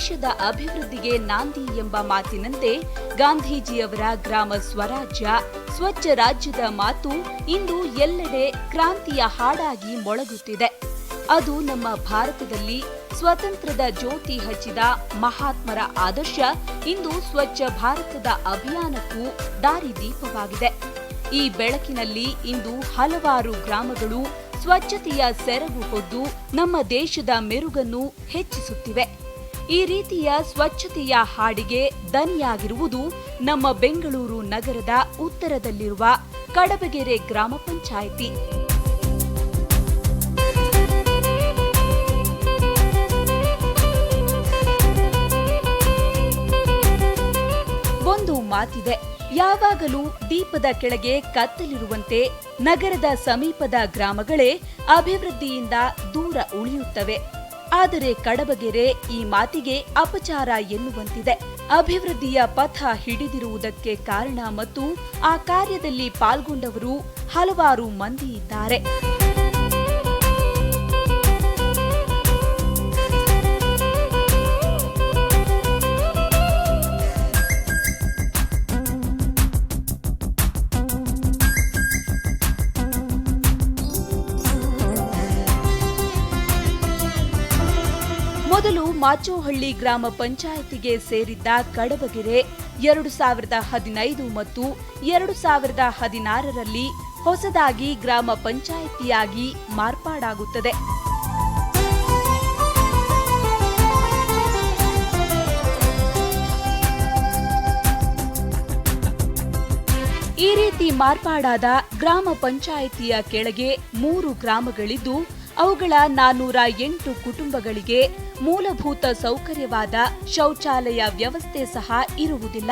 ದೇಶದ ಅಭಿವೃದ್ಧಿಗೆ ನಾಂದಿ ಎಂಬ ಮಾತಿನಂತೆ ಗಾಂಧೀಜಿಯವರ ಗ್ರಾಮ ಸ್ವರಾಜ್ಯ, ಸ್ವಚ್ಛ ರಾಜ್ಯದ ಮಾತು ಇಂದು ಎಲ್ಲೆಡೆ ಕ್ರಾಂತಿಯ ಹಾಡಾಗಿ ಮೊಳಗುತ್ತಿದೆ. ಅದು ನಮ್ಮ ಭಾರತದಲ್ಲಿ ಸ್ವತಂತ್ರದ ಜ್ಯೋತಿ ಹಚ್ಚಿದ ಮಹಾತ್ಮರ ಆದರ್ಶ, ಇಂದು ಸ್ವಚ್ಛ ಭಾರತದ ಅಭಿಯಾನಕ್ಕೂ ದಾರಿದೀಪವಾಗಿದೆ ಈ ಬೆಳಕಿನಲ್ಲಿ ಇಂದು ಹಲವಾರು ಗ್ರಾಮಗಳು ಸ್ವಚ್ಛತೆಯ ಸೆರಗು ಹೊದ್ದು ನಮ್ಮ ದೇಶದ ಮೆರುಗನ್ನು ಹೆಚ್ಚಿಸುತ್ತಿವೆ. ಈ ರೀತಿಯ ಸ್ವಚ್ಛತೆಯ ಹಾಡಿಗೆ ದನಿಯಾಗಿರುವುದು ನಮ್ಮ ಬೆಂಗಳೂರು ನಗರದ ಉತ್ತರದಲ್ಲಿರುವ ಕಡಬಗೆರೆ ಗ್ರಾಮ ಪಂಚಾಯಿತಿ. ಒಂದು ಮಾತಿದೆ, ಯಾವಾಗಲೂ ದೀಪದ ಕೆಳಗೆ ಕತ್ತಲಿರುವಂತೆ ನಗರದ ಸಮೀಪದ ಗ್ರಾಮಗಳೇ ಅಭಿವೃದ್ಧಿಯಿಂದ ದೂರ ಉಳಿಯುತ್ತವೆ. ಆದರೆ ಕಡಬಗೆರೆ ಈ ಮಾತಿಗೆ ಅಪಚಾರ ಎನ್ನುವಂತಿದೆ. ಅಭಿವೃದ್ಧಿಯ ಪಥ ಹಿಡಿದಿರುವುದಕ್ಕೆ ಕಾರಣ ಮತ್ತು ಆ ಕಾರ್ಯದಲ್ಲಿ ಪಾಲ್ಗೊಂಡವರು ಹಲವಾರು ಮಂದಿ ಇದ್ದಾರೆ. ಮಾಚೋಹಳ್ಳಿ ಗ್ರಾಮ ಪಂಚಾಯಿತಿಗೆ ಸೇರಿದ್ದ ಕಡಬಗೆರೆ ಎರಡು ಸಾವಿರದ ಹದಿನೈದು ಮತ್ತು ಎರಡು ಸಾವಿರದ ಹದಿನಾರರಲ್ಲಿ ಹೊಸದಾಗಿ ಗ್ರಾಮ ಪಂಚಾಯಿತಿಯಾಗಿ ಮಾರ್ಪಾಡಾಗುತ್ತದೆ. ಈ ರೀತಿ ಮಾರ್ಪಾಡಾದ ಗ್ರಾಮ ಪಂಚಾಯಿತಿಯ ಕೆಳಗೆ ಮೂರು ಗ್ರಾಮಗಳಿದ್ದು ಅವುಗಳ ನಾನೂರ ಎಂಟು ಕುಟುಂಬಗಳಿಗೆ ಮೂಲಭೂತ ಸೌಕರ್ಯವಾದ ಶೌಚಾಲಯ ವ್ಯವಸ್ಥೆ ಸಹ ಇರುವುದಿಲ್ಲ.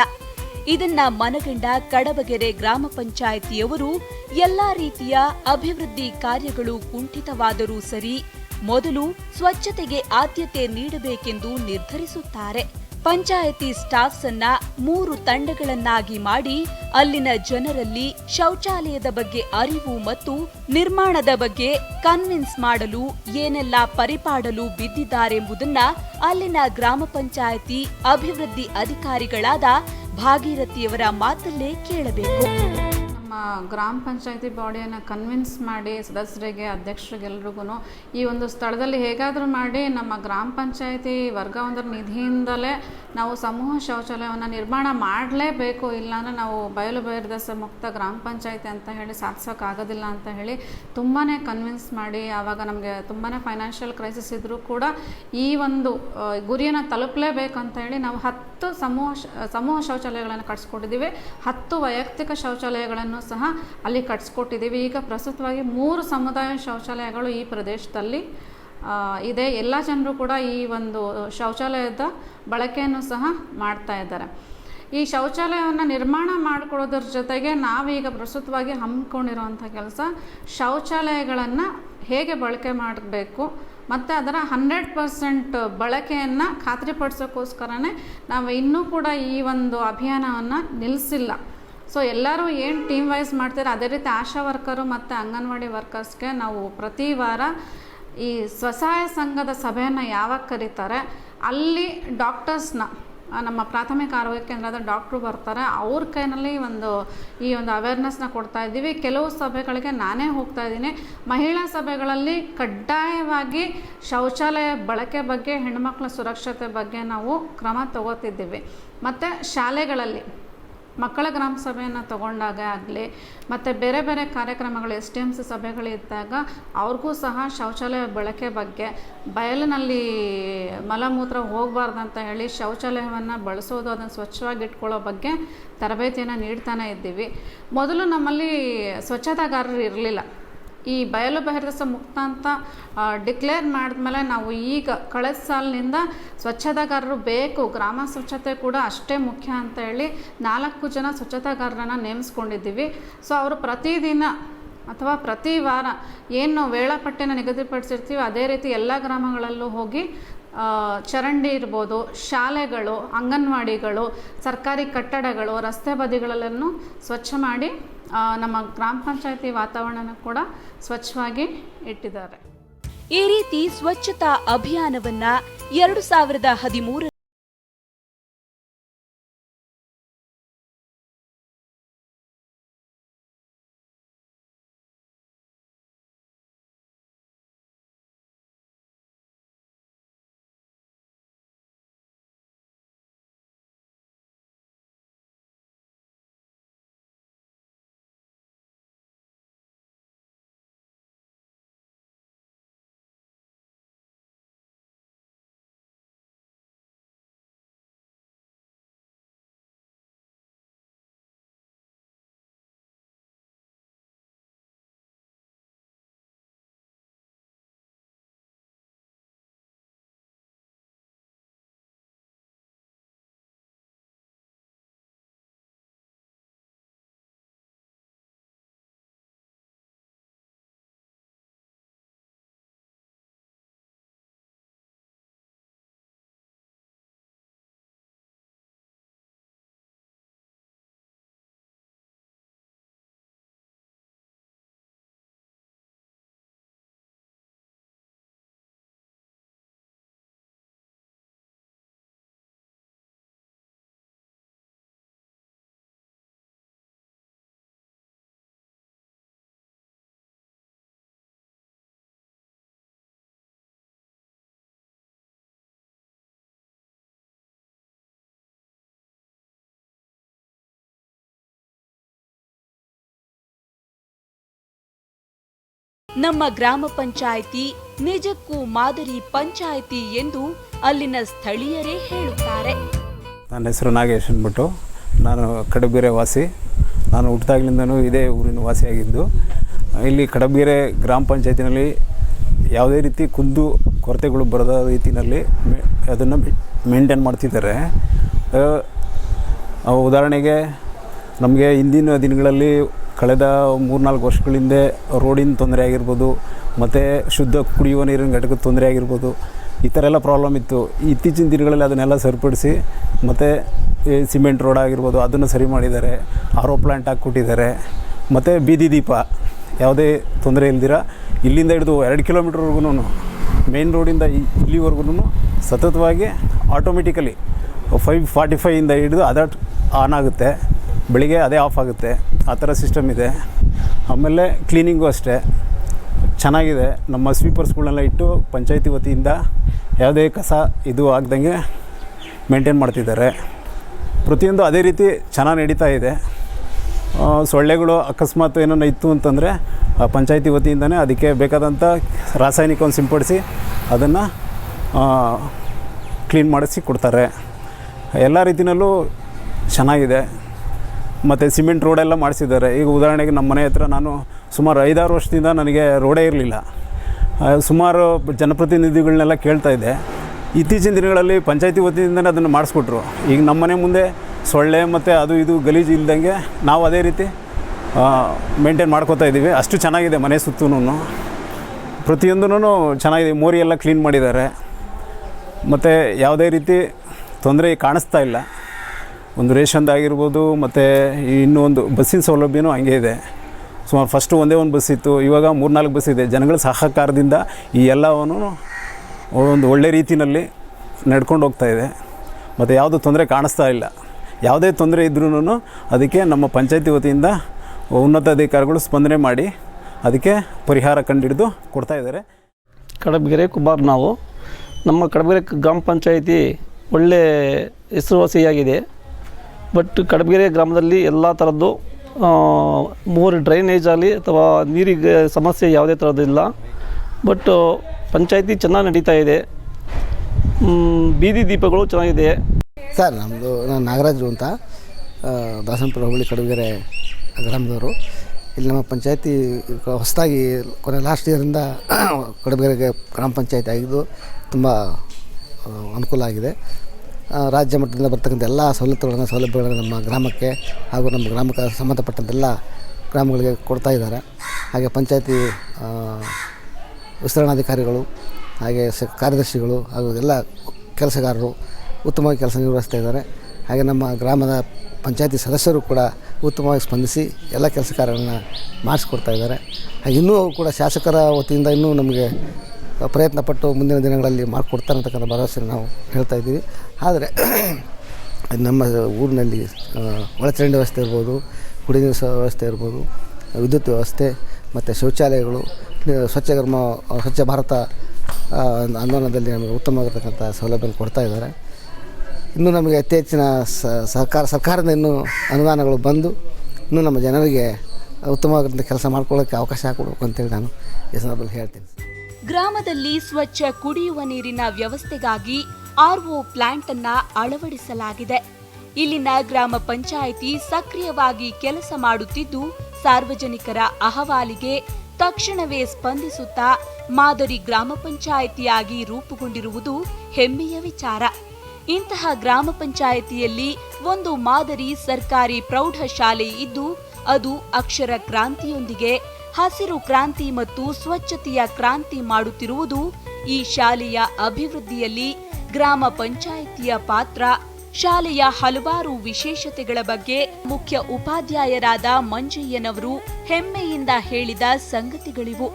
ಇದನ್ನ ಮನಗಂಡ ಕಡಬಗೆರೆ ಗ್ರಾಮ ಪಂಚಾಯಿತಿಯವರು ಎಲ್ಲಾ ರೀತಿಯ ಅಭಿವೃದ್ಧಿ ಕಾರ್ಯಗಳು ಕುಂಠಿತವಾದರೂ ಸರಿ, ಮೊದಲು ಸ್ವಚ್ಛತೆಗೆ ಆದ್ಯತೆ ನೀಡಬೇಕೆಂದು ನಿರ್ಧರಿಸುತ್ತಾರೆ. ಪಂಚಾಯತಿ ಸ್ಟಾಫ್ಸ್ ಅನ್ನ ಮೂರು ತಂಡಗಳನ್ನಾಗಿ ಮಾಡಿ ಅಲ್ಲಿನ ಜನರಲ್ಲಿ ಶೌಚಾಲಯದ ಬಗ್ಗೆ ಅರಿವು ಮತ್ತು ನಿರ್ಮಾಣದ ಬಗ್ಗೆ ಕನ್ವಿನ್ಸ್ ಮಾಡಲು ಏನೆಲ್ಲ ಪರಿಪಾಡಲು ಬಿದ್ದಿದ್ದಾರೆಂಬುದನ್ನ ಅಲ್ಲಿನ ಗ್ರಾಮ ಪಂಚಾಯಿತಿ ಅಭಿವೃದ್ಧಿ ಅಧಿಕಾರಿಗಳಾದ ಭಾಗೀರಥಿಯವರ ಮಾತಲ್ಲೇ ಕೇಳಬೇಕು. ನಮ್ಮ ಗ್ರಾಮ ಪಂಚಾಯತಿ ಬಾಡಿಯನ್ನು ಕನ್ವಿನ್ಸ್ ಮಾಡಿ, ಸದಸ್ಯರಿಗೆ ಅಧ್ಯಕ್ಷರಿಗೆಲ್ರಿಗೂ ಈ ಒಂದು ಸ್ಥಳದಲ್ಲಿ ಹೇಗಾದರೂ ಮಾಡಿ ನಮ್ಮ ಗ್ರಾಮ ಪಂಚಾಯತಿ ವರ್ಗವೊಂದರ ನಿಧಿಯಿಂದಲೇ ನಾವು ಸಮೂಹ ಶೌಚಾಲಯವನ್ನು ನಿರ್ಮಾಣ ಮಾಡಲೇಬೇಕು. ಇಲ್ಲಾಂದರೆ ನಾವು ಬಯಲು ಬಹಿರ್ದೆಸ ಮುಕ್ತ ಗ್ರಾಮ ಪಂಚಾಯತಿ ಅಂತ ಹೇಳಿ ಸಾಧಿಸೋಕ್ಕಾಗೋದಿಲ್ಲ ಅಂತ ಹೇಳಿ ತುಂಬಾ ಕನ್ವಿನ್ಸ್ ಮಾಡಿ, ಆವಾಗ ನಮಗೆ ತುಂಬಾ ಫೈನಾನ್ಷಿಯಲ್ ಕ್ರೈಸಿಸ್ ಇದ್ದರೂ ಕೂಡ ಈ ಒಂದು ಗುರಿಯನ್ನು ತಲುಪಲೇಬೇಕು ಅಂತ ಹೇಳಿ ನಾವು ಹತ್ತು ಸಮೂಹ ಸಮೂಹ ಶೌಚಾಲಯಗಳನ್ನು ಕಟ್ಸ್ಕೊಟ್ಟಿದ್ದೀವಿ ಹತ್ತು ವೈಯಕ್ತಿಕ ಶೌಚಾಲಯಗಳನ್ನು ಸಹ ಅಲ್ಲಿ ಕಟ್ಸ್ಕೊಟ್ಟಿದ್ದೀವಿ. ಈಗ ಪ್ರಸ್ತುತವಾಗಿ ಮೂರು ಸಮುದಾಯ ಶೌಚಾಲಯಗಳು ಈ ಪ್ರದೇಶದಲ್ಲಿ ಇದೆ. ಎಲ್ಲ ಜನರು ಕೂಡ ಈ ಒಂದು ಶೌಚಾಲಯದ ಬಳಕೆಯನ್ನು ಸಹ ಮಾಡ್ತಾ ಇದ್ದಾರೆ. ಈ ಶೌಚಾಲಯವನ್ನು ನಿರ್ಮಾಣ ಮಾಡಿಕೊಡೋದ್ರ ಜೊತೆಗೆ ನಾವೀಗ ಪ್ರಸ್ತುತವಾಗಿ ಹಮ್ಮಿಕೊಂಡಿರುವಂಥ ಕೆಲಸ ಶೌಚಾಲಯಗಳನ್ನು ಹೇಗೆ ಬಳಕೆ ಮಾಡಬೇಕು, ಮತ್ತು ಅದರ ಹಂಡ್ರೆಡ್ ಪರ್ಸೆಂಟ್ ಬಳಕೆಯನ್ನು ಖಾತ್ರಿಪಡಿಸೋಕ್ಕೋಸ್ಕರನೇ ನಾವು ಇನ್ನೂ ಕೂಡ ಈ ಒಂದು ಅಭಿಯಾನವನ್ನು ನಿಲ್ಲಿಸಿಲ್ಲ ಸೊ ಎಲ್ಲರೂ ಏನು ಟೀಮ್ ವೈಸ್ ಮಾಡ್ತಾರೆ, ಅದೇ ರೀತಿ ಆಶಾ ವರ್ಕರು ಮತ್ತು ಅಂಗನವಾಡಿ ವರ್ಕರ್ಸ್ಗೆ ನಾವು ಪ್ರತಿ ವಾರ ಈ ಸ್ವಸಹಾಯ ಸಂಘದ ಸಭೆಯನ್ನು ಯಾವಾಗ ಕರೀತಾರೆ, ಅಲ್ಲಿ ಡಾಕ್ಟರ್ಸ್ನ ನಮ್ಮ ಪ್ರಾಥಮಿಕ ಆರೋಗ್ಯ ಕೇಂದ್ರದ ಡಾಕ್ಟ್ರು ಬರ್ತಾರೆ, ಅವ್ರ ಕೈನಲ್ಲಿ ಒಂದು ಈ ಒಂದು ಅವೇರ್ನೆಸ್ನ ಕೊಡ್ತಾ ಇದ್ದೀವಿ. ಕೆಲವು ಸಭೆಗಳಿಗೆ ನಾನೇ ಹೋಗ್ತಾ ಇದ್ದೀನಿ. ಮಹಿಳಾ ಸಭೆಗಳಲ್ಲಿ ಕಡ್ಡಾಯವಾಗಿ ಶೌಚಾಲಯ ಬಳಕೆ ಬಗ್ಗೆ ಹೆಣ್ಮಕ್ಳ ಸುರಕ್ಷತೆ ಬಗ್ಗೆ ನಾವು ಕ್ರಮ ತಗೋತಿದ್ದೀವಿ. ಮತ್ತು ಶಾಲೆಗಳಲ್ಲಿ ಮಕ್ಕಳ ಗ್ರಾಮ ಸಭೆಯನ್ನು ತಗೊಂಡಾಗ ಆಗಲಿ, ಮತ್ತು ಬೇರೆ ಬೇರೆ ಕಾರ್ಯಕ್ರಮಗಳು, ಎಸ್ ಟಿ ಎಂ ಸಿ ಸಭೆಗಳಿದ್ದಾಗ ಅವ್ರಿಗೂ ಸಹ ಶೌಚಾಲಯ ಬಳಕೆ ಬಗ್ಗೆ ಬಯಲಿನಲ್ಲಿ ಮಲಮೂತ್ರ ಹೋಗಬಾರ್ದು ಅಂತ ಹೇಳಿ ಶೌಚಾಲಯವನ್ನು ಬಳಸೋದು, ಅದನ್ನು ಸ್ವಚ್ಛವಾಗಿ ಇಟ್ಕೊಳ್ಳೋ ಬಗ್ಗೆ ತರಬೇತಿಯನ್ನು ನೀಡ್ತಾನೆ ಇದ್ದೀವಿ. ಮೊದಲು ನಮ್ಮಲ್ಲಿ ಸ್ವಚ್ಛತಾಗಾರರು ಇರಲಿಲ್ಲ. ಈ ಬಯಲು ಬಹಿರ್ದಸ ಮುಕ್ತ ಅಂತ ಡಿಕ್ಲೇರ್ ಮಾಡಿದ್ಮೇಲೆ ನಾವು ಈಗ ಕಳೆದ ಸಾಲಿನಿಂದ ಸ್ವಚ್ಛತಾಗಾರರು ಬೇಕು, ಗ್ರಾಮ ಸ್ವಚ್ಛತೆ ಕೂಡ ಅಷ್ಟೇ ಮುಖ್ಯ ಅಂತ ಹೇಳಿ ನಾಲ್ಕು ಜನ ಸ್ವಚ್ಛತಾಗಾರರನ್ನು ನೇಮಿಸ್ಕೊಂಡಿದ್ದೀವಿ. ಸೊ ಅವರು ಪ್ರತಿದಿನ ಅಥವಾ ಪ್ರತಿ ವಾರ ಏನು ವೇಳಾಪಟ್ಟಿನ ನಿಗದಿಪಡಿಸಿರ್ತೀವಿ ಅದೇ ರೀತಿ ಎಲ್ಲ ಗ್ರಾಮಗಳಲ್ಲೂ ಹೋಗಿ ಚರಂಡಿ ಇರ್ಬೋದು, ಶಾಲೆಗಳು, ಅಂಗನವಾಡಿಗಳು, ಸರ್ಕಾರಿ ಕಟ್ಟಡಗಳು, ರಸ್ತೆ ಬದಿಗಳಲ್ಲೂ ಸ್ವಚ್ಛ ಮಾಡಿ ನಮ್ಮ ಗ್ರಾಮ ಪಂಚಾಯತಿ ವಾತಾವರಣನ ಕೂಡ ಸ್ವಚ್ಛವಾಗಿ ಇಟ್ಟಿದ್ದಾರೆ. ಈ ರೀತಿ ಸ್ವಚ್ಛತಾ ಅಭಿಯಾನವನ್ನ ಎರಡು ಸಾವಿರದ ಹದಿಮೂರ ನಮ್ಮ ಗ್ರಾಮ ಪಂಚಾಯಿತಿ ನಿಜಕ್ಕೂ ಮಾದರಿ ಪಂಚಾಯಿತಿ ಎಂದು ಅಲ್ಲಿನ ಸ್ಥಳೀಯರೇ ಹೇಳುತ್ತಾರೆ. ನನ್ನ ಹೆಸರು ನಾಗೇಶ್ ಅಂದ್ಬಿಟ್ಟು. ನಾನು ಕಡಬೀರೆ ವಾಸಿ. ನಾನು ಹುಟ್ಟಿದಾಗ್ಲಿಂದನೂ ಇದೇ ಊರಿನ ವಾಸಿಯಾಗಿದ್ದು. ಇಲ್ಲಿ ಕಡಬೀರೆ ಗ್ರಾಮ ಪಂಚಾಯತಿನಲ್ಲಿ ಯಾವುದೇ ರೀತಿ ಕುಂದು ಕೊರತೆಗಳು ಬರದ ರೀತಿಯಲ್ಲಿ ಅದನ್ನು ಮೇಂಟೈನ್ ಮಾಡ್ತಿದ್ದಾರೆ. ಉದಾಹರಣೆಗೆ ನಮಗೆ ಹಿಂದಿನ ದಿನಗಳಲ್ಲಿ ಕಳೆದ ಮೂರ್ನಾಲ್ಕು ವರ್ಷಗಳ ಹಿಂದೆ ರೋಡಿನ ತೊಂದರೆ ಆಗಿರ್ಬೋದು, ಮತ್ತು ಶುದ್ಧ ಕುಡಿಯುವ ನೀರಿನ ಘಟಕದ ತೊಂದರೆ ಆಗಿರ್ಬೋದು, ಈ ಥರ ಎಲ್ಲ ಪ್ರಾಬ್ಲಮ್ ಇತ್ತು. ಇತ್ತೀಚಿನ ದಿನಗಳಲ್ಲಿ ಅದನ್ನೆಲ್ಲ ಸರಿಪಡಿಸಿ, ಮತ್ತು ಸಿಮೆಂಟ್ ರೋಡ್ ಆಗಿರ್ಬೋದು ಅದನ್ನು ಸರಿ ಮಾಡಿದ್ದಾರೆ. ಆರ್ ಒ ಪ್ಲ್ಯಾಂಟ್ ಹಾಕ್ಕೊಟ್ಟಿದ್ದಾರೆ. ಮತ್ತು ಬೀದಿ ದೀಪ, ಯಾವುದೇ ತೊಂದರೆ ಇಲ್ದಿರ ಇಲ್ಲಿಂದ ಹಿಡಿದು ಎರಡು ಕಿಲೋಮೀಟ್ರ್ವರೆಗೂ ಮೇನ್ ರೋಡಿಂದ ಇಲ್ಲಿವರೆಗೂ ಸತತವಾಗಿ ಆಟೋಮೆಟಿಕಲಿ ಫೈವ್ ಫಾರ್ಟಿ ಫೈಯಿಂದ ಹಿಡಿದು ಅದಟ್ ಆನ್ ಆಗುತ್ತೆ. ಬೆಳಿಗ್ಗೆ ಅದೇ ಆಫ್ ಆಗುತ್ತೆ. ಆ ಥರ ಸಿಸ್ಟಮ್ ಇದೆ. ಆಮೇಲೆ ಕ್ಲೀನಿಂಗು ಅಷ್ಟೇ. ಚೆನ್ನಾಗಿದೆ. ನಮ್ಮ ಸ್ವೀಪರ್ಸ್ಗಳನ್ನೆಲ್ಲ ಇಟ್ಟು ಪಂಚಾಯತಿ ವತಿಯಿಂದ ಯಾವುದೇ ಕಸ ಇದು ಆಗ್ದಂಗೆ ಮೇಂಟೈನ್ ಮಾಡ್ತಿದ್ದಾರೆ. ಪ್ರತಿಯೊಂದು ಅದೇ ರೀತಿ ಚೆನ್ನಾಗಿ ನಡೀತಾ ಇದೆ. ಆ, ಸೊಳ್ಳೆಗಳು ಅಕಸ್ಮಾತ್ ಏನೋ ಇತ್ತು ಅಂತಂದರೆ ಪಂಚಾಯತಿ ವತಿಯಿಂದನೇ ಅದಕ್ಕೆ ಬೇಕಾದಂಥ ರಾಸಾಯನಿಕವನ್ನು ಸಿಂಪಡಿಸಿ ಅದನ್ನು ಕ್ಲೀನ್ ಮಾಡಿಸಿ ಕೊಡ್ತಾರೆ. ಎಲ್ಲ ರೀತಿಯಲ್ಲೂ ಚೆನ್ನಾಗಿದೆ. ಮತ್ತು ಸಿಮೆಂಟ್ ರೋಡೆಲ್ಲ ಮಾಡಿಸಿದ್ದಾರೆ. ಈಗ ಉದಾಹರಣೆಗೆ ನಮ್ಮ ಮನೆ ಹತ್ರ ನಾನು ಸುಮಾರು ಐದಾರು ವರ್ಷದಿಂದ ನನಗೆ ರೋಡೇ ಇರಲಿಲ್ಲ. ಸುಮಾರು ಜನಪ್ರತಿನಿಧಿಗಳನ್ನೆಲ್ಲ ಕೇಳ್ತಾ ಇದ್ದೆ. ಇತ್ತೀಚಿನ ದಿನಗಳಲ್ಲಿ ಪಂಚಾಯತಿ ವತಿಯಿಂದನೇ ಅದನ್ನು ಮಾಡಿಸ್ಕೊಟ್ರು. ಈಗ ನಮ್ಮ ಮನೆ ಮುಂದೆ ಸೊಳ್ಳೆ ಮತ್ತು ಅದು ಇದು ಗಲೀಜು ಇಲ್ದಂಗೆ ನಾವು ಅದೇ ರೀತಿ ಮೇಂಟೈನ್ ಮಾಡ್ಕೋತಾ ಇದ್ದೀವಿ. ಅಷ್ಟು ಚೆನ್ನಾಗಿದೆ ಮನೆ ಸುತ್ತೂ ಪ್ರತಿಯೊಂದೂ ಚೆನ್ನಾಗಿದೆ. ಮೋರಿ ಎಲ್ಲ ಕ್ಲೀನ್ ಮಾಡಿದ್ದಾರೆ. ಮತ್ತು ಯಾವುದೇ ರೀತಿ ತೊಂದರೆ ಕಾಣಿಸ್ತಾ ಇಲ್ಲ. ಒಂದು ರೇಷನ್ದಾಗಿರ್ಬೋದು ಮತ್ತು ಇನ್ನೊಂದು ಬಸ್ಸಿನ ಸೌಲಭ್ಯನೂ ಹಂಗೆ ಇದೆ. ಸುಮಾರು ಫಸ್ಟು ಒಂದೇ ಒಂದು ಬಸ್ ಇತ್ತು, ಇವಾಗ ಮೂರ್ನಾಲ್ಕು ಬಸ್ ಇದೆ. ಜನಗಳ ಸಹಕಾರದಿಂದ ಈ ಎಲ್ಲವನ್ನು ಒಂದು ಒಳ್ಳೆ ರೀತಿಯಲ್ಲಿ ನಡ್ಕೊಂಡು ಹೋಗ್ತಾ ಇದೆ. ಮತ್ತು ಯಾವುದೂ ತೊಂದರೆ ಕಾಣಿಸ್ತಾ ಇಲ್ಲ. ಯಾವುದೇ ತೊಂದರೆ ಇದ್ರೂ ಅದಕ್ಕೆ ನಮ್ಮ ಪಂಚಾಯತಿ ವತಿಯಿಂದ ಉನ್ನತ ಅಧಿಕಾರಿಗಳು ಸ್ಪಂದನೆ ಮಾಡಿ ಅದಕ್ಕೆ ಪರಿಹಾರ ಕಂಡುಹಿಡಿದು ಕೊಡ್ತಾ ಇದ್ದಾರೆ. ಕಡಬಗೆರೆ ಕುಮಾರ್ ನಾವು. ನಮ್ಮ ಕಡಬಗೆರೆ ಗ್ರಾಮ ಪಂಚಾಯಿತಿ ಒಳ್ಳೆ ಹೆಸರುವಾಸಿಯಾಗಿದೆ. ಬಟ್ ಕಡಬಗೆರೆ ಗ್ರಾಮದಲ್ಲಿ ಎಲ್ಲ ಥರದ್ದು ಮೂರು ಡ್ರೈನೇಜ್ ಆಗಲಿ ಅಥವಾ ನೀರಿಗೆ ಸಮಸ್ಯೆ ಯಾವುದೇ ಥರದ್ದಿಲ್ಲ ಬಟ್ ಪಂಚಾಯಿತಿ ಚೆನ್ನಾಗಿ ನಡೀತಾ ಇದೆ. ಬೀದಿ ದೀಪಗಳು ಚೆನ್ನಾಗಿದೆ. ಸರ್ ನಮ್ಮದು ನಾನು ನಾಗರಾಜು ಅಂತ. ದಾಸನಪುರ ಹೋಬಳಿ ಕಡಬಗೆರೆ ಗ್ರಾಮದವರು. ಇಲ್ಲಿ ನಮ್ಮ ಪಂಚಾಯತಿ ಹೊಸದಾಗಿ ಕೊನೆ ಲಾಸ್ಟ್ ಇಯರಿಂದ ಕಡಬಗೆರೆಗೆ ಗ್ರಾಮ ಪಂಚಾಯತಿ ಆಗಿದ್ದು ತುಂಬ ಅನುಕೂಲ ಆಗಿದೆ. ರಾಜ್ಯ ಮಟ್ಟದಿಂದ ಬರ್ತಕ್ಕಂಥ ಎಲ್ಲ ಸವಲತ್ತುಗಳನ್ನು, ಸೌಲಭ್ಯಗಳನ್ನು ನಮ್ಮ ಗ್ರಾಮಕ್ಕೆ ಹಾಗೂ ನಮ್ಮ ಗ್ರಾಮಕ್ಕೆ ಸಂಬಂಧಪಟ್ಟಂಥ ಎಲ್ಲ ಗ್ರಾಮಗಳಿಗೆ ಕೊಡ್ತಾ ಇದ್ದಾರೆ. ಹಾಗೆ ಪಂಚಾಯತಿ ವಿಸ್ತರಣಾಧಿಕಾರಿಗಳು, ಹಾಗೆ ಸ, ಕಾರ್ಯದರ್ಶಿಗಳು ಹಾಗೂ ಎಲ್ಲ ಕೆಲಸಗಾರರು ಉತ್ತಮವಾಗಿ ಕೆಲಸ ನಿರ್ವಹಿಸ್ತಾ ಇದ್ದಾರೆ. ಹಾಗೆ ನಮ್ಮ ಗ್ರಾಮದ ಪಂಚಾಯತಿ ಸದಸ್ಯರು ಕೂಡ ಉತ್ತಮವಾಗಿ ಸ್ಪಂದಿಸಿ ಎಲ್ಲ ಕೆಲಸ ಕಾರ್ಯಗಳನ್ನು ಮಾಡಿಸ್ಕೊಡ್ತಾ ಇದ್ದಾರೆ. ಹಾಗೆ ಇನ್ನೂ ಕೂಡ ಶಾಸಕರ ವತಿಯಿಂದ ಇನ್ನೂ ನಮಗೆ ಪ್ರಯತ್ನ ಪಟ್ಟು ಮುಂದಿನ ದಿನಗಳಲ್ಲಿ ಮಾಡಿಕೊಡ್ತಾರೆ ಅಂತಕ್ಕಂಥ ಭರವಸೆ ನಾವು ಹೇಳ್ತಾ ಇದ್ದೀವಿ. ಆದರೆ ನಮ್ಮ ಊರಿನಲ್ಲಿ ಒಳಚರಂಡಿ ವ್ಯವಸ್ಥೆ ಇರ್ಬೋದು, ಕುಡಿನೀರು ನೀರು ವ್ಯವಸ್ಥೆ ಇರ್ಬೋದು, ವಿದ್ಯುತ್ ವ್ಯವಸ್ಥೆ ಮತ್ತು ಶೌಚಾಲಯಗಳು ಸ್ವಚ್ಛಕರ್ಮ ಸ್ವಚ್ಛ ಭಾರತ ಆಂದೋಲನದಲ್ಲಿ ನಮಗೆ ಉತ್ತಮವಾಗಿರ್ತಕ್ಕಂಥ ಸೌಲಭ್ಯ ಕೊಡ್ತಾ ಇದ್ದಾರೆ. ಇನ್ನೂ ನಮಗೆ ಅತಿ ಹೆಚ್ಚಿನ ಸರ್ಕಾರ, ಸರ್ಕಾರದಿಂದ ಇನ್ನೂ ಅನುದಾನಗಳು ಬಂದು ಇನ್ನೂ ನಮ್ಮ ಜನರಿಗೆ ಉತ್ತಮವಾಗಿರ್ತಕ್ಕಂಥ ಕೆಲಸ ಮಾಡ್ಕೊಳ್ಳೋಕ್ಕೆ ಅವಕಾಶ ಕೊಡಬೇಕು ಅಂತೇಳಿ ನಾನು ಈ ಸಂದರ್ಭದಲ್ಲಿ ಹೇಳ್ತೀನಿ. ಗ್ರಾಮದಲ್ಲಿ ಸ್ವಚ್ಛ ಕುಡಿಯುವ ನೀರಿನ ವ್ಯವಸ್ಥೆಗಾಗಿ ಆರ್ಒ ಪ್ಲಾಂಟ್ ಅನ್ನ ಅಳವಡಿಸಲಾಗಿದೆ. ಇಲ್ಲಿನ ಗ್ರಾಮ ಪಂಚಾಯಿತಿ ಸಕ್ರಿಯವಾಗಿ ಕೆಲಸ ಮಾಡುತ್ತಿದ್ದು, ಸಾರ್ವಜನಿಕರ ಅಹವಾಲಿಗೆ ತಕ್ಷಣವೇ ಸ್ಪಂದಿಸುತ್ತಾ ಮಾದರಿ ಗ್ರಾಮ ಪಂಚಾಯಿತಿಯಾಗಿ ರೂಪುಗೊಂಡಿರುವುದು ಹೆಮ್ಮೆಯ ವಿಚಾರ. ಇಂತಹ ಗ್ರಾಮ ಪಂಚಾಯಿತಿಯಲ್ಲಿ ಒಂದು ಮಾದರಿ ಸರ್ಕಾರಿ ಪ್ರೌಢಶಾಲೆ ಇದ್ದು, ಅದು ಅಕ್ಷರ ಕ್ರಾಂತಿಯೊಂದಿಗೆ ಹಸಿರು ಕ್ರಾಂತಿ ಮತ್ತು ಸ್ವಚ್ಛತೆಯ ಕ್ರಾಂತಿ ಮಾಡುತ್ತಿರುವುದು ಈ ಶಾಲೆಯ ಅಭಿವೃದ್ಧಿಯಲ್ಲಿ ಗ್ರಾಮ ಪಂಚಾಯಿತಿಯ ಪಾತ್ರ. ಶಾಲೆಯ ಹಲವಾರು ವಿಶೇಷತೆಗಳ ಬಗ್ಗೆ ಮುಖ್ಯ ಉಪಾಧ್ಯಾಯರಾದ ಮಂಜಯ್ಯನವರು ಹೆಮ್ಮೆಯಿಂದ ಹೇಳಿದ ಸಂಗತಿಗಳಿವು.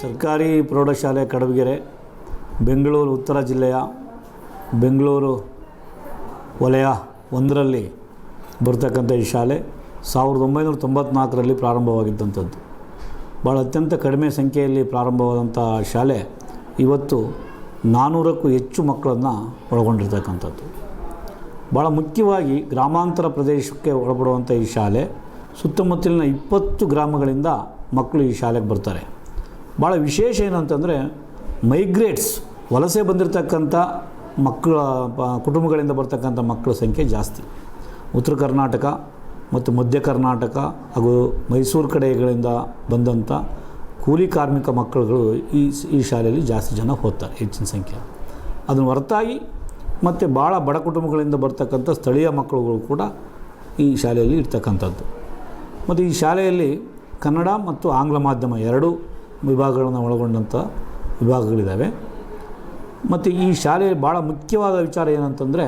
ಸರ್ಕಾರಿ ಪ್ರೌಢಶಾಲೆ ಕಡಬಗೆರೆ, ಬೆಂಗಳೂರು ಉತ್ತರ ಜಿಲ್ಲೆಯ ಬೆಂಗಳೂರು ವಲಯ ಒಂದರಲ್ಲಿ ಬರ್ತಕ್ಕಂಥ ಈ ಶಾಲೆ ಸಾವಿರದ ಒಂಬೈನೂರ ತೊಂಬತ್ನಾಲ್ಕರಲ್ಲಿ ಪ್ರಾರಂಭವಾಗಿದ್ದಂಥದ್ದು. ಭಾಳ ಅತ್ಯಂತ ಕಡಿಮೆ ಸಂಖ್ಯೆಯಲ್ಲಿ ಪ್ರಾರಂಭವಾದಂಥ ಶಾಲೆ ಇವತ್ತು ನಾನ್ನೂರಕ್ಕೂ ಹೆಚ್ಚು ಮಕ್ಕಳನ್ನು ಒಳಗೊಂಡಿರ್ತಕ್ಕಂಥದ್ದು. ಭಾಳ ಮುಖ್ಯವಾಗಿ ಗ್ರಾಮಾಂತರ ಪ್ರದೇಶಕ್ಕೆ ಒಳಪಡುವಂಥ ಈ ಶಾಲೆ, ಸುತ್ತಮುತ್ತಲಿನ ಇಪ್ಪತ್ತು ಗ್ರಾಮಗಳಿಂದ ಮಕ್ಕಳು ಈ ಶಾಲೆಗೆ ಬರ್ತಾರೆ. ಭಾಳ ವಿಶೇಷ ಏನಂತಂದರೆ ಮೈಗ್ರೇಟ್ಸ್, ವಲಸೆ ಬಂದಿರತಕ್ಕಂಥ ಮಕ್ಕಳ ಕುಟುಂಬಗಳಿಂದ ಬರ್ತಕ್ಕಂಥ ಮಕ್ಕಳ ಸಂಖ್ಯೆ ಜಾಸ್ತಿ. ಉತ್ತರ ಕರ್ನಾಟಕ ಮತ್ತು ಮಧ್ಯ ಕರ್ನಾಟಕ ಹಾಗೂ ಮೈಸೂರು ಕಡೆಗಳಿಂದ ಬಂದಂಥ ಕೂಲಿ ಕಾರ್ಮಿಕ ಮಕ್ಕಳುಗಳು ಈ ಈ ಶಾಲೆಯಲ್ಲಿ ಜಾಸ್ತಿ ಜನ ಓದ್ತಾರೆ, ಹೆಚ್ಚಿನ ಸಂಖ್ಯೆ ಅದನ್ನು ಹೊರತಾಗಿ ಮತ್ತು ಭಾಳ ಬಡ ಕುಟುಂಬಗಳಿಂದ ಬರ್ತಕ್ಕಂಥ ಸ್ಥಳೀಯ ಮಕ್ಕಳುಗಳು ಕೂಡ ಈ ಶಾಲೆಯಲ್ಲಿ ಇರ್ತಕ್ಕಂಥದ್ದು. ಮತ್ತು ಈ ಶಾಲೆಯಲ್ಲಿ ಕನ್ನಡ ಮತ್ತು ಆಂಗ್ಲ ಮಾಧ್ಯಮ ಎರಡೂ ವಿಭಾಗಗಳನ್ನು ಒಳಗೊಂಡಂಥ ವಿಭಾಗಗಳಿದ್ದಾವೆ. ಮತ್ತು ಈ ಶಾಲೆಯಲ್ಲಿ ಭಾಳ ಮುಖ್ಯವಾದ ವಿಚಾರ ಏನಂತಂದರೆ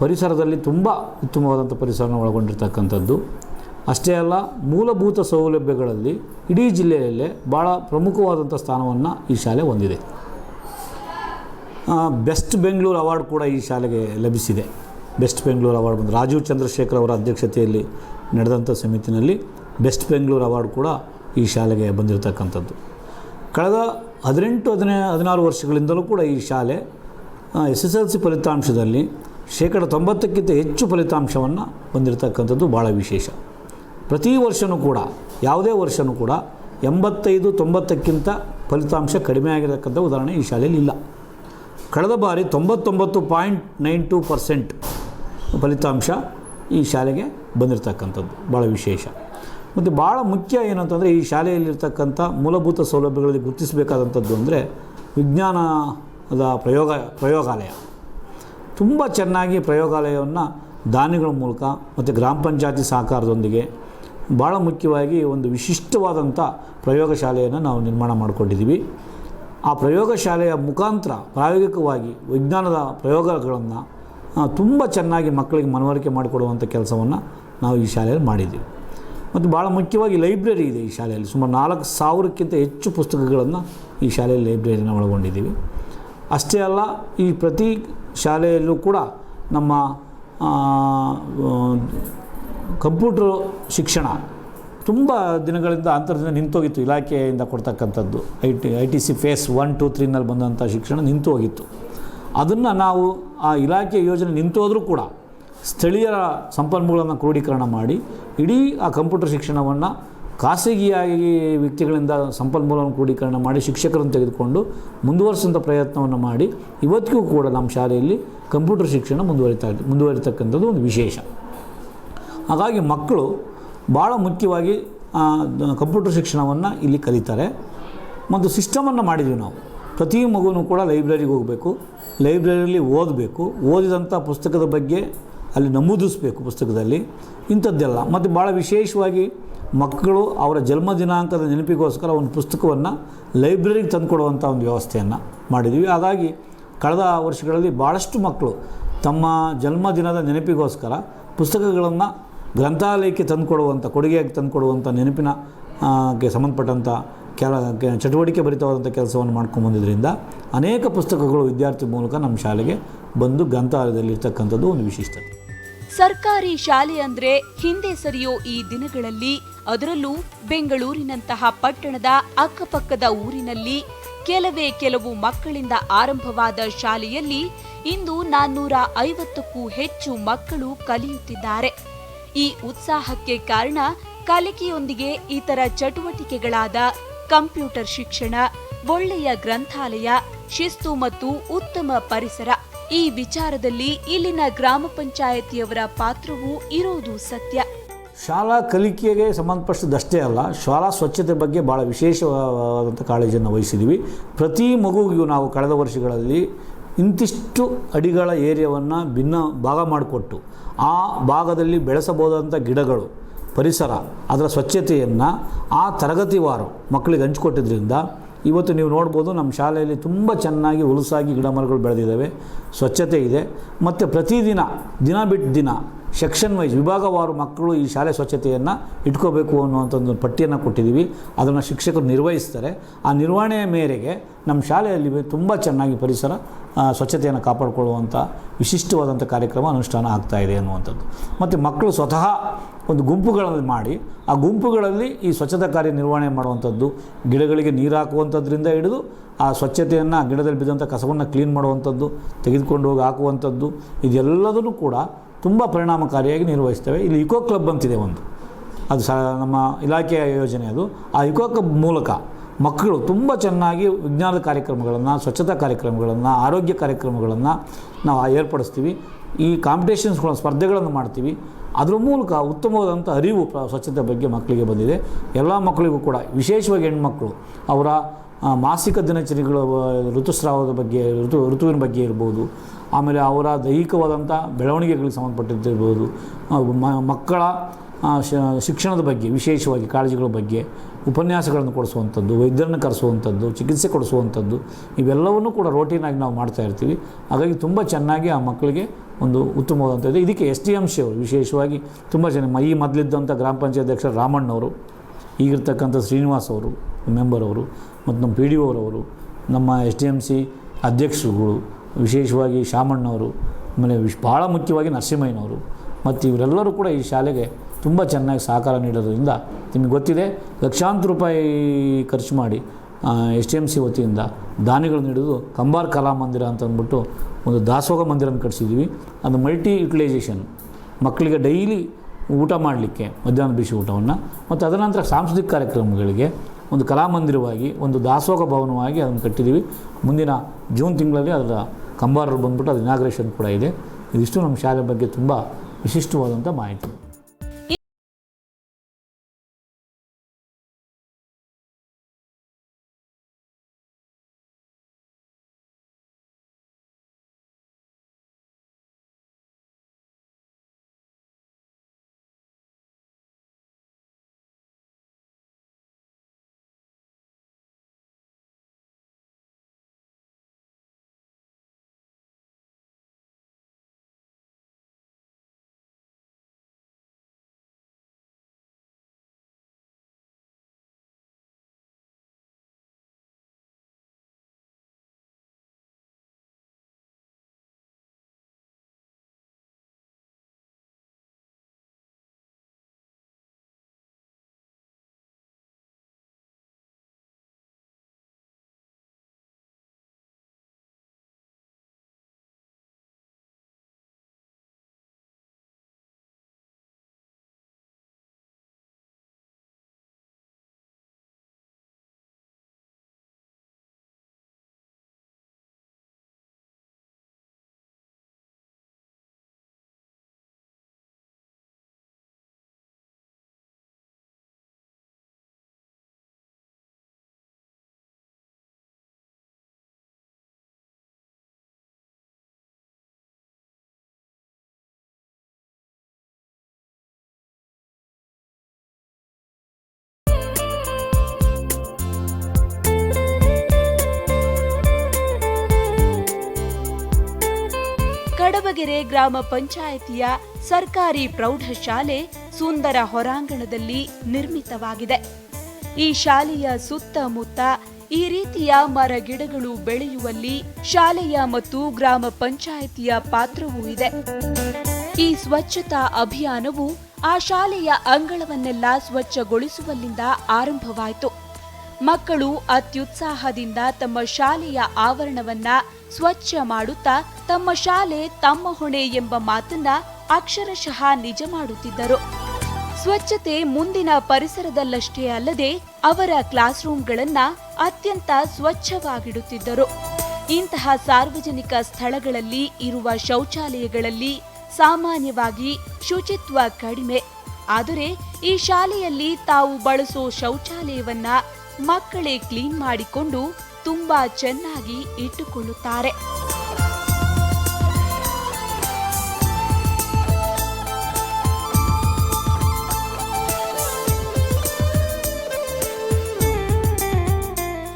ಪರಿಸರದಲ್ಲಿ ತುಂಬ ಉತ್ತಮವಾದಂಥ ಪರಿಸರನ ಒಳಗೊಂಡಿರ್ತಕ್ಕಂಥದ್ದು. ಅಷ್ಟೇ ಅಲ್ಲ, ಮೂಲಭೂತ ಸೌಲಭ್ಯಗಳಲ್ಲಿ ಇಡೀ ಜಿಲ್ಲೆಯಲ್ಲೇ ಭಾಳ ಪ್ರಮುಖವಾದಂಥ ಸ್ಥಾನವನ್ನು ಈ ಶಾಲೆ ಹೊಂದಿದೆ. ಬೆಸ್ಟ್ ಬೆಂಗಳೂರು ಅವಾರ್ಡ್ ಕೂಡ ಈ ಶಾಲೆಗೆ ಲಭಿಸಿದೆ. ಬೆಸ್ಟ್ ಬೆಂಗಳೂರು ಅವಾರ್ಡ್ ಬಂದು ರಾಜೀವ್ ಚಂದ್ರಶೇಖರ್ ಅವರ ಅಧ್ಯಕ್ಷತೆಯಲ್ಲಿ ನಡೆದಂಥ ಸಮಿತಿನಲ್ಲಿ ಬೆಸ್ಟ್ ಬೆಂಗಳೂರು ಅವಾರ್ಡ್ ಕೂಡ ಈ ಶಾಲೆಗೆ ಬಂದಿರತಕ್ಕಂಥದ್ದು. ಕಳೆದ ಹದಿನೆಂಟು, ಹದಿನೈ, ಹದಿನಾರು ವರ್ಷಗಳಿಂದಲೂ ಕೂಡ ಈ ಶಾಲೆ ಎಸ್ ಎಸ್ ಎಲ್ ಸಿ ಫಲಿತಾಂಶದಲ್ಲಿ ಶೇಕಡ ತೊಂಬತ್ತಕ್ಕಿಂತ ಹೆಚ್ಚು ಫಲಿತಾಂಶವನ್ನು ಹೊಂದಿರತಕ್ಕಂಥದ್ದು ಭಾಳ ವಿಶೇಷ. ಪ್ರತಿ ವರ್ಷವೂ ಕೂಡ, ಯಾವುದೇ ವರ್ಷವೂ ಕೂಡ ಎಂಬತ್ತೈದು ತೊಂಬತ್ತಕ್ಕಿಂತ ಫಲಿತಾಂಶ ಕಡಿಮೆ ಆಗಿರತಕ್ಕಂಥ ಉದಾಹರಣೆ ಈ ಶಾಲೆಯಲ್ಲಿ ಇಲ್ಲ. ಕಳೆದ ಬಾರಿ ತೊಂಬತ್ತೊಂಬತ್ತು ಪಾಯಿಂಟ್ ನೈನ್ ಟು ಪರ್ಸೆಂಟ್ ಫಲಿತಾಂಶ ಈ ಶಾಲೆಗೆ ಬಂದಿರತಕ್ಕಂಥದ್ದು. ಭಾಳ ವಿಶೇಷ. ಮತ್ತು ಭಾಳ ಮುಖ್ಯ ಏನಂತಂದರೆ, ಈ ಶಾಲೆಯಲ್ಲಿರ್ತಕ್ಕಂಥ ಮೂಲಭೂತ ಸೌಲಭ್ಯಗಳಲ್ಲಿ ಗುರುತಿಸಬೇಕಾದಂಥದ್ದು ಅಂದರೆ ವಿಜ್ಞಾನದ ಪ್ರಯೋಗ, ಪ್ರಯೋಗಾಲಯ. ತುಂಬ ಚೆನ್ನಾಗಿ ಪ್ರಯೋಗಾಲಯವನ್ನು ದಾನಿಗಳ ಮೂಲಕ ಮತ್ತು ಗ್ರಾಮ ಪಂಚಾಯತಿ ಸಹಕಾರದೊಂದಿಗೆ ಭಾಳ ಮುಖ್ಯವಾಗಿ ಒಂದು ವಿಶಿಷ್ಟವಾದಂಥ ಪ್ರಯೋಗಶಾಲೆಯನ್ನು ನಾವು ನಿರ್ಮಾಣ ಮಾಡಿಕೊಂಡಿದ್ದೀವಿ. ಆ ಪ್ರಯೋಗಶಾಲೆಯ ಮುಖಾಂತರ ಪ್ರಾಯೋಗಿಕವಾಗಿ ವಿಜ್ಞಾನದ ಪ್ರಯೋಗಗಳನ್ನು ತುಂಬ ಚೆನ್ನಾಗಿ ಮಕ್ಕಳಿಗೆ ಮನವರಿಕೆ ಮಾಡಿಕೊಡುವಂಥ ಕೆಲಸವನ್ನು ನಾವು ಈ ಶಾಲೆಯಲ್ಲಿ ಮಾಡಿದ್ದೀವಿ. ಮತ್ತು ಭಾಳ ಮುಖ್ಯವಾಗಿ ಲೈಬ್ರರಿ ಇದೆ ಈ ಶಾಲೆಯಲ್ಲಿ. ಸುಮಾರು ನಾಲ್ಕು ಸಾವಿರಕ್ಕಿಂತ ಹೆಚ್ಚು ಪುಸ್ತಕಗಳನ್ನು ಈ ಶಾಲೆಯಲ್ಲಿ ಲೈಬ್ರರಿನ ಒಳಗೊಂಡಿದ್ದೀವಿ. ಅಷ್ಟೇ ಅಲ್ಲ, ಈ ಪ್ರತಿ ಶಾಲೆಯಲ್ಲೂ ಕೂಡ ನಮ್ಮ ಕಂಪ್ಯೂಟ್ರ್ ಶಿಕ್ಷಣ ತುಂಬ ದಿನಗಳಿಂದ ಅಂತರದಿಂದ ನಿಂತೋಗಿತ್ತು, ಇಲಾಖೆಯಿಂದ ಕೊಡ್ತಕ್ಕಂಥದ್ದು. I T I T C phase one two ತ್ರೀನಲ್ಲಿ ಬಂದಂಥ ಶಿಕ್ಷಣ ನಿಂತು ಹೋಗಿತ್ತು ಅದನ್ನು ನಾವು ಆ ಇಲಾಖೆ ಯೋಜನೆ ನಿಂತೋದ್ರೂ ಕೂಡ ಸ್ಥಳೀಯರ ಸಂಪನ್ಮೂಲಗಳನ್ನು ಕ್ರೋಢೀಕರಣ ಮಾಡಿ, ಇಡೀ ಆ ಕಂಪ್ಯೂಟರ್ ಶಿಕ್ಷಣವನ್ನು ಖಾಸಗಿಯಾಗಿ ವ್ಯಕ್ತಿಗಳಿಂದ ಸಂಪನ್ಮೂಲವನ್ನು ಕ್ರೋಢೀಕರಣ ಮಾಡಿ ಶಿಕ್ಷಕರನ್ನು ತೆಗೆದುಕೊಂಡು ಮುಂದುವರಿಸುವಂಥ ಪ್ರಯತ್ನವನ್ನು ಮಾಡಿ ಇವತ್ತಿಗೂ ಕೂಡ ನಮ್ಮ ಶಾಲೆಯಲ್ಲಿ ಕಂಪ್ಯೂಟರ್ ಶಿಕ್ಷಣ ಮುಂದುವರಿತಾ ಮುಂದುವರಿತಕ್ಕಂಥದ್ದು ಒಂದು ವಿಶೇಷ. ಹಾಗಾಗಿ ಮಕ್ಕಳು ಭಾಳ ಮುಖ್ಯವಾಗಿ ಕಂಪ್ಯೂಟರ್ ಶಿಕ್ಷಣವನ್ನು ಇಲ್ಲಿ ಕಲಿತಾರೆ. ಮತ್ತು ಸಿಸ್ಟಮನ್ನು ಮಾಡಿದ್ದೀವಿ ನಾವು. ಪ್ರತಿ ಮಗುವೂ ಕೂಡ ಲೈಬ್ರರಿಗೆ ಹೋಗಬೇಕು, ಲೈಬ್ರರಿಯಲ್ಲಿ ಓದಬೇಕು, ಓದಿದಂಥ ಪುಸ್ತಕದ ಬಗ್ಗೆ ಅಲ್ಲಿ ನಮೂದಿಸಬೇಕು ಪುಸ್ತಕದಲ್ಲಿ. ಇಂಥದ್ದೆಲ್ಲ. ಮತ್ತು ಭಾಳ ವಿಶೇಷವಾಗಿ ಮಕ್ಕಳು ಅವರ ಜನ್ಮ ದಿನಾಂಕದ ನೆನಪಿಗೋಸ್ಕರ ಒಂದು ಪುಸ್ತಕವನ್ನು ಲೈಬ್ರರಿಗೆ ತಂದುಕೊಡುವಂಥ ಒಂದು ವ್ಯವಸ್ಥೆಯನ್ನು ಮಾಡಿದ್ವಿ. ಹಾಗಾಗಿ ಕಳೆದ ವರ್ಷಗಳಲ್ಲಿ ಭಾಳಷ್ಟು ಮಕ್ಕಳು ತಮ್ಮ ಜನ್ಮದಿನದ ನೆನಪಿಗೋಸ್ಕರ ಪುಸ್ತಕಗಳನ್ನು ಗ್ರಂಥಾಲಯಕ್ಕೆ ತಂದುಕೊಡುವಂಥ, ಕೊಡುಗೆಯಾಗಿ ತಂದುಕೊಡುವಂಥ ನೆನಪಿನ ಗೆ ಸಂಬಂಧಪಟ್ಟಂಥ ಕೆಲ ಚಟುವಟಿಕೆ ಭರಿತವಾದಂಥ ಕೆಲಸವನ್ನು ಮಾಡ್ಕೊಂಡು ಬಂದಿದ್ದರಿಂದ ಅನೇಕ ಪುಸ್ತಕಗಳು ವಿದ್ಯಾರ್ಥಿ ಮೂಲಕ ನಮ್ಮ ಶಾಲೆಗೆ ಬಂದು ಗ್ರಂಥಾಲಯದಲ್ಲಿ ಇರ್ತಕ್ಕಂಥದ್ದು ಒಂದು ವಿಶಿಷ್ಟತೆ. ಸರ್ಕಾರಿ ಶಾಲೆ ಅಂದ್ರೆ ಹಿಂದೆ ಸರಿಯೋ ಈ ದಿನಗಳಲ್ಲಿ ಅದರಲ್ಲೂ ಬೆಂಗಳೂರಿನಂತಹ ಪಟ್ಟಣದ ಅಕ್ಕಪಕ್ಕದ ಊರಿನಲ್ಲಿ ಕೆಲವೇ ಕೆಲವು ಮಕ್ಕಳಿಂದ ಆರಂಭವಾದ ಶಾಲೆಯಲ್ಲಿ ಇಂದು ನಾನ್ನೂರ ಐವತ್ತಕ್ಕೂ ಹೆಚ್ಚು ಮಕ್ಕಳು ಕಲಿಯುತ್ತಿದ್ದಾರೆ. ಈ ಉತ್ಸಾಹಕ್ಕೆ ಕಾರಣ ಕಲಿಕೆಯೊಂದಿಗೆ ಇತರ ಚಟುವಟಿಕೆಗಳಾದ ಕಂಪ್ಯೂಟರ್ ಶಿಕ್ಷಣ, ಒಳ್ಳೆಯ ಗ್ರಂಥಾಲಯ, ಶಿಸ್ತು ಮತ್ತು ಉತ್ತಮ ಪರಿಸರ. ಈ ವಿಚಾರದಲ್ಲಿ ಇಲ್ಲಿನ ಗ್ರಾಮ ಪಂಚಾಯತಿಯವರ ಪಾತ್ರವೂ ಇರೋದು ಸತ್ಯ. ಶಾಲಾ ಕಲಿಕೆಗೆ ಸಂಬಂಧಪಟ್ಟದಷ್ಟೇ ಅಲ್ಲ, ಶಾಲಾ ಸ್ವಚ್ಛತೆ ಬಗ್ಗೆ ಭಾಳ ವಿಶೇಷವಾದಂಥ ಕಾಳಜಿಯನ್ನು ವಹಿಸಿದ್ದೀವಿ ಪ್ರತಿ ಮಗುವಿಗೂ ನಾವು ಕಳೆದ ವರ್ಷಗಳಲ್ಲಿ ಇಂತಿಷ್ಟು ಅಡಿಗಳ ಏರಿಯಾವನ್ನು ಭಿನ್ನ ಭಾಗ ಮಾಡಿಕೊಟ್ಟು, ಆ ಭಾಗದಲ್ಲಿ ಬೆಳೆಸಬಹುದಂಥ ಗಿಡಗಳು, ಪರಿಸರ, ಅದರ ಸ್ವಚ್ಛತೆಯನ್ನು ಆ ತರಗತಿವಾರು ಮಕ್ಕಳಿಗೆ ಹಂಚಿಕೊಟ್ಟಿದ್ರಿಂದ ಇವತ್ತು ನೀವು ನೋಡ್ಬೋದು ನಮ್ಮ ಶಾಲೆಯಲ್ಲಿ ತುಂಬ ಚೆನ್ನಾಗಿ ಹುಲಸಾಗಿ ಗಿಡ ಮರಗಳು ಬೆಳೆದಿದ್ದಾವೆ. ಸ್ವಚ್ಛತೆ ಇದೆ. ಮತ್ತು ಪ್ರತಿದಿನ, ದಿನ ಬಿಟ್ಟು ದಿನ ಸೆಕ್ಷನ್ ವೈಸ್ ವಿಭಾಗವಾರು ಮಕ್ಕಳು ಈ ಶಾಲೆ ಸ್ವಚ್ಛತೆಯನ್ನು ಇಟ್ಕೋಬೇಕು ಅನ್ನುವಂಥ ಒಂದು ಪಟ್ಟಿಯನ್ನು ಕೊಟ್ಟಿದ್ದೀವಿ. ಅದನ್ನು ಶಿಕ್ಷಕರು ನಿರ್ವಹಿಸ್ತಾರೆ. ಆ ನಿರ್ವಹಣೆಯ ಮೇರೆಗೆ ನಮ್ಮ ಶಾಲೆಯಲ್ಲಿ ತುಂಬ ಚೆನ್ನಾಗಿ ಪರಿಸರ ಸ್ವಚ್ಛತೆಯನ್ನು ಕಾಪಾಡಿಕೊಳ್ಳುವಂಥ ವಿಶಿಷ್ಟವಾದಂಥ ಕಾರ್ಯಕ್ರಮ, ಅನುಷ್ಠಾನ ಆಗ್ತಾ ಇದೆ ಅನ್ನುವಂಥದ್ದು. ಮತ್ತು ಮಕ್ಕಳು ಸ್ವತಃ ಒಂದು ಗುಂಪುಗಳಲ್ಲಿ ಮಾಡಿ ಆ ಗುಂಪುಗಳಲ್ಲಿ ಈ ಸ್ವಚ್ಛತಾ ಕಾರ್ಯ ನಿರ್ವಹಣೆ ಮಾಡುವಂಥದ್ದು, ಗಿಡಗಳಿಗೆ ನೀರು ಹಾಕುವಂಥದ್ರಿಂದ ಹಿಡಿದು ಆ ಸ್ವಚ್ಛತೆಯನ್ನು ಗಿಡದಲ್ಲಿ ಬಿದ್ದಂಥ ಕಸವನ್ನು ಕ್ಲೀನ್ ಮಾಡುವಂಥದ್ದು, ತೆಗೆದುಕೊಂಡು ಹೋಗಿ ಹಾಕುವಂಥದ್ದು, ಇದೆಲ್ಲದನ್ನು ಕೂಡ ತುಂಬ ಪರಿಣಾಮಕಾರಿಯಾಗಿ ನಿರ್ವಹಿಸ್ತೇವೆ. ಇಲ್ಲಿ ಇಕೋ ಕ್ಲಬ್ ಅಂತಿದೆ ಒಂದು. ಅದು ಸ, ನಮ್ಮ ಇಲಾಖೆಯ ಯೋಜನೆ ಅದು. ಆ ಇಕೋ ಕ್ಲಬ್ ಮೂಲಕ ಮಕ್ಕಳು ತುಂಬ ಚೆನ್ನಾಗಿ ವಿಜ್ಞಾನದ ಕಾರ್ಯಕ್ರಮಗಳನ್ನು, ಸ್ವಚ್ಛತಾ ಕಾರ್ಯಕ್ರಮಗಳನ್ನು, ಆರೋಗ್ಯ ಕಾರ್ಯಕ್ರಮಗಳನ್ನು ನಾವು ಏರ್ಪಡಿಸ್ತೀವಿ. ಈ ಕಾಂಪಿಟೇಷನ್ಸ್ಗಳ ಸ್ಪರ್ಧೆಗಳನ್ನು ಮಾಡ್ತೀವಿ. ಅದ್ರ ಮೂಲಕ ಉತ್ತಮವಾದಂಥ ಅರಿವು ಪ್ರ- ಸ್ವಚ್ಛತೆ ಬಗ್ಗೆ ಮಕ್ಕಳಿಗೆ ಬಂದಿದೆ. ಎಲ್ಲ ಮಕ್ಕಳಿಗೂ ಕೂಡ, ವಿಶೇಷವಾಗಿ ಹೆಣ್ಮಕ್ಳು, ಅವರ ಮಾಸಿಕ ದಿನಚರಿಗಳ ಋತುಸ್ರಾವದ ಬಗ್ಗೆ, ಋತು, ಋತುವಿನ ಬಗ್ಗೆ ಇರ್ಬೋದು, ಆಮೇಲೆ ಅವರ ದೈಹಿಕವಾದಂಥ ಬೆಳವಣಿಗೆಗಳಿಗೆ ಸಂಬಂಧಪಟ್ಟಿರ್ಬೋದು ಮಕ್ಕಳ ಶಿಕ್ಷಣದ ಬಗ್ಗೆ, ವಿಶೇಷವಾಗಿ ಕಾಳಜಿಗಳ ಬಗ್ಗೆ ಉಪನ್ಯಾಸಗಳನ್ನು ಕೊಡಿಸುವಂಥದ್ದು, ವೈದ್ಯರನ್ನು ಕರೆಸುವಂಥದ್ದು, ಚಿಕಿತ್ಸೆ ಕೊಡಿಸುವಂಥದ್ದು, ಇವೆಲ್ಲವನ್ನೂ ಕೂಡ ರೋಟೀನಾಗಿ ನಾವು ಮಾಡ್ತಾ ಇರ್ತೀವಿ. ಹಾಗಾಗಿ ತುಂಬ ಚೆನ್ನಾಗಿ ಆ ಮಕ್ಕಳಿಗೆ ಒಂದು ಉತ್ತಮವಾದಂಥದ್ದು ಇದಕ್ಕೆ ಎಸ್ ಡಿ ಎಂ ಸಿ ಅವರು ವಿಶೇಷವಾಗಿ ತುಂಬ ಜನ, ಮ- ಈ ಮೊದಲಿದ್ದಂಥ ಗ್ರಾಮ ಪಂಚಾಯತ್ ಅಧ್ಯಕ್ಷ ರಾಮಣ್ಣವರು, ಈಗಿರ್ತಕ್ಕಂಥ ಶ್ರೀನಿವಾಸ್ ಅವರು, ಮೆಂಬರ್ ಅವರು, ಮತ್ತು ನಮ್ಮ ಪಿ ಡಿ ಅವರವರು ನಮ್ಮ ಎಸ್ ಡಿ ಎಂ ಸಿ ಅಧ್ಯಕ್ಷರುಗಳು, ವಿಶೇಷವಾಗಿ ಶಾಮಣ್ಣವರು, ಆಮೇಲೆ ವಿಶ್ ಭಾಳ ಮುಖ್ಯವಾಗಿ ನರಸಿಂಹಯ್ಯನವರು, ಮತ್ತು ಇವರೆಲ್ಲರೂ ಕೂಡ ಈ ಶಾಲೆಗೆ ತುಂಬ ಚೆನ್ನಾಗಿ ಸಹಕಾರ ನೀಡೋದ್ರಿಂದ ನಿಮಗೆ ಗೊತ್ತಿದೆ, ಲಕ್ಷಾಂತರ ರೂಪಾಯಿ ಖರ್ಚು ಮಾಡಿ ಎಸ್ ಟಿ ಎಂ ಸಿ ವತಿಯಿಂದ ದಾನಿಗಳು ನೀಡೋದು ಕಂಬಾರ್ ಕಲಾ ಮಂದಿರ ಅಂತ ಅಂದ್ಬಿಟ್ಟು ಒಂದು ದಾಸೋಹ ಮಂದಿರನ ಕಟ್ಸಿದ್ದೀವಿ. ಅದು ಮಲ್ಟಿ ಯುಟಿಲೈಸೇಷನ್. ಮಕ್ಕಳಿಗೆ ಡೈಲಿ ಊಟ ಮಾಡಲಿಕ್ಕೆ, ಮಧ್ಯಾಹ್ನ ಬಿಸಿ ಊಟವನ್ನು. ಮತ್ತು ಅದರ ನಂತರ ಸಾಂಸ್ಕೃತಿಕ ಕಾರ್ಯಕ್ರಮಗಳಿಗೆ ಒಂದು ಕಲಾಮಂದಿರವಾಗಿ ಒಂದು ದಾಸೋಹ ಭವನವಾಗಿ ಅದನ್ನು ಕಟ್ಟಿದ್ದೀವಿ. ಮುಂದಿನ ಜೂನ್ ತಿಂಗಳಲ್ಲಿ ಅದರ ಕಂಬಾರರು ಬಂದ್ಬಿಟ್ಟು ಅದು ಇನಾಗ್ರೇಷನ್ ಕೂಡ ಇದೆ. ಇದಿಷ್ಟು ನಮ್ಮ ಶಾಲೆ ಬಗ್ಗೆ ತುಂಬ ವಿಶಿಷ್ಟವಾದಂಥ ಮಾಹಿತಿ. ಕಡಬಗೆರೆ ಗ್ರಾಮ ಪಂಚಾಯಿತಿಯ ಸರ್ಕಾರಿ ಪ್ರೌಢಶಾಲೆ ಸುಂದರ ಹೊರಾಂಗಣದಲ್ಲಿ ನಿರ್ಮಿತವಾಗಿದೆ. ಈ ಶಾಲೆಯ ಸುತ್ತಮುತ್ತ ಈ ರೀತಿಯ ಮರ ಗಿಡಗಳು ಬೆಳೆಯುವಲ್ಲಿ ಶಾಲೆಯ ಮತ್ತು ಗ್ರಾಮ ಪಂಚಾಯಿತಿಯ ಪಾತ್ರವೂ ಇದೆ. ಈ ಸ್ವಚ್ಛತಾ ಅಭಿಯಾನವು ಆ ಶಾಲೆಯ ಅಂಗಳವನ್ನೆಲ್ಲ ಸ್ವಚ್ಛಗೊಳಿಸುವಲ್ಲಿಂದ ಆರಂಭವಾಯಿತು. ಮಕ್ಕಳು ಅತ್ಯುತ್ಸಾಹದಿಂದ ತಮ್ಮ ಶಾಲೆಯ ಆವರಣವನ್ನ ಸ್ವಚ್ಛ ಮಾಡುತ್ತಾ ತಮ್ಮ ಶಾಲೆ ತಮ್ಮ ಹೊಣೆ ಎಂಬ ಮಾತನ್ನ ಅಕ್ಷರಶಃ ನಿಜ ಮಾಡುತ್ತಿದ್ದರು. ಸ್ವಚ್ಛತೆ ಮುಂದಿನ ಪರಿಸರದಲ್ಲಷ್ಟೇ ಅಲ್ಲದೆ ಅವರ ಕ್ಲಾಸ್ ರೂಮ್ಗಳನ್ನ ಅತ್ಯಂತ ಸ್ವಚ್ಛವಾಗಿಡುತ್ತಿದ್ದರು. ಇಂತಹ ಸಾರ್ವಜನಿಕ ಸ್ಥಳಗಳಲ್ಲಿ ಇರುವ ಶೌಚಾಲಯಗಳಲ್ಲಿ ಸಾಮಾನ್ಯವಾಗಿ ಶುಚಿತ್ವ ಕಡಿಮೆ. ಆದರೆ ಈ ಶಾಲೆಯಲ್ಲಿ ತಾವು ಬಳಸೋ ಶೌಚಾಲಯವನ್ನ ಮಕ್ಕಳೇ ಕ್ಲೀನ್ ಮಾಡಿಕೊಂಡು ತುಂಬಾ ಚೆನ್ನಾಗಿ ಇಟ್ಟುಕೊಳ್ಳುತ್ತಾರೆ.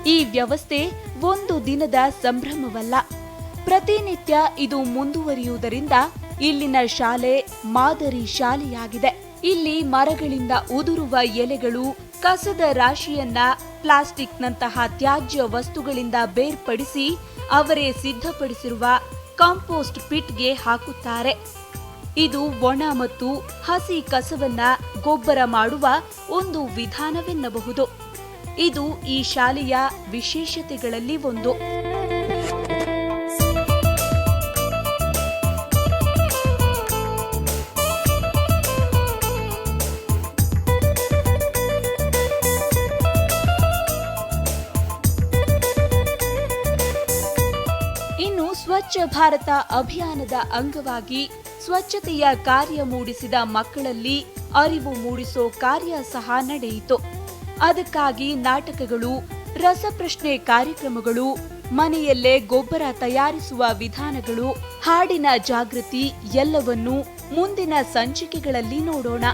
ಈ ವ್ಯವಸ್ಥೆ ಒಂದು ದಿನದ ಸಂಭ್ರಮವಲ್ಲ. ಪ್ರತಿನಿತ್ಯ ಇದು ಮುಂದುವರಿಯುವುದರಿಂದ ಇಲ್ಲಿನ ಶಾಲೆ ಮಾದರಿ ಶಾಲೆಯಾಗಿದೆ. ಇಲ್ಲಿ ಮರಗಳಿಂದ ಉದುರುವ ಎಲೆಗಳು ಕಸದ ರಾಶಿಯನ್ನ ಪ್ಲಾಸ್ಟಿಕ್ನಂತಹ ತ್ಯಾಜ್ಯ ವಸ್ತುಗಳಿಂದ ಬೇರ್ಪಡಿಸಿ ಅವರೇ ಸಿದ್ಧಪಡಿಸಿರುವ ಕಾಂಪೋಸ್ಟ್ ಪಿಟ್ಗೆ ಹಾಕುತ್ತಾರೆ. ಇದು ಒಣ ಮತ್ತು ಹಸಿ ಕಸವನ್ನ ಗೊಬ್ಬರ ಮಾಡುವ ಒಂದು ವಿಧಾನವೆನ್ನಬಹುದು. ಇದು ಈ ಶಾಲೆಯ ವಿಶೇಷತೆಗಳಲ್ಲಿ ಒಂದು. ಸ್ವಚ್ಛ ಭಾರತ ಅಭಿಯಾನದ ಅಂಗವಾಗಿ ಸ್ವಚ್ಛತೆಯ ಕಾರ್ಯ ಮೂಡಿಸಿದ ಮಕ್ಕಳಲ್ಲಿ ಅರಿವು ಮೂಡಿಸೋ ಕಾರ್ಯ ಸಹ ನಡೆಯಿತು. ಅದಕ್ಕಾಗಿ ನಾಟಕಗಳು, ರಸಪ್ರಶ್ನೆ ಕಾರ್ಯಕ್ರಮಗಳು, ಮನೆಯಲ್ಲೇ ಗೊಬ್ಬರ ತಯಾರಿಸುವ ವಿಧಾನಗಳು, ಹಾಡಿನ ಜಾಗೃತಿ ಎಲ್ಲವನ್ನೂ ಮುಂದಿನ ಸಂಚಿಕೆಗಳಲ್ಲಿ ನೋಡೋಣ.